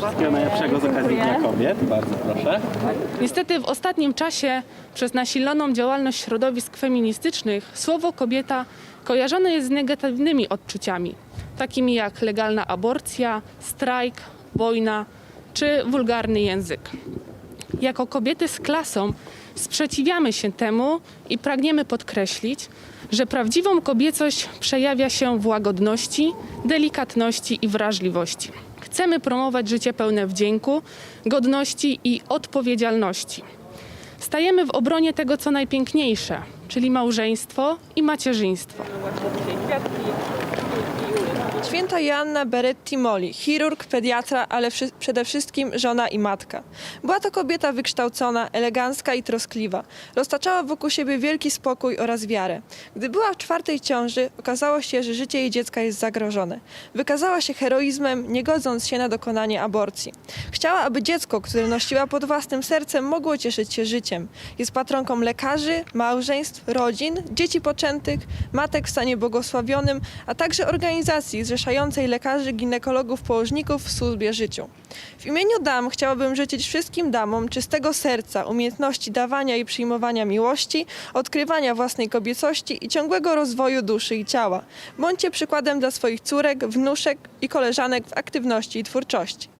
Wszystkiego najlepszego z okazji Dnia Kobiet. Bardzo proszę. Niestety w ostatnim czasie przez nasiloną działalność środowisk feministycznych słowo kobieta kojarzone jest z negatywnymi odczuciami, takimi jak legalna aborcja, strajk, wojna czy wulgarny język. Jako kobiety z klasą sprzeciwiamy się temu i pragniemy podkreślić, że prawdziwą kobiecość przejawia się w łagodności, delikatności i wrażliwości. Chcemy promować życie pełne wdzięku, godności i odpowiedzialności. Stajemy w obronie tego, co najpiękniejsze, czyli małżeństwo i macierzyństwo. Święta Joanna Beretti Moli, chirurg, pediatra, ale wszy- przede wszystkim żona i matka. Była to kobieta wykształcona, elegancka i troskliwa. Roztaczała wokół siebie wielki spokój oraz wiarę. Gdy była w czwartej ciąży, okazało się, że życie jej dziecka jest zagrożone. Wykazała się heroizmem, nie godząc się na dokonanie aborcji. Chciała, aby dziecko, które nosiła pod własnym sercem, mogło cieszyć się życiem. Jest patronką lekarzy, małżeństw, rodzin, dzieci poczętych, matek w stanie błogosławionym, a także organizacji zrzeszającej lekarzy, ginekologów, położników w służbie życiu. W imieniu dam chciałabym życzyć wszystkim damom czystego serca, umiejętności dawania i przyjmowania miłości, odkrywania własnej kobiecości i ciągłego rozwoju duszy i ciała. Bądźcie przykładem dla swoich córek, wnuszek i koleżanek w aktywności i twórczości.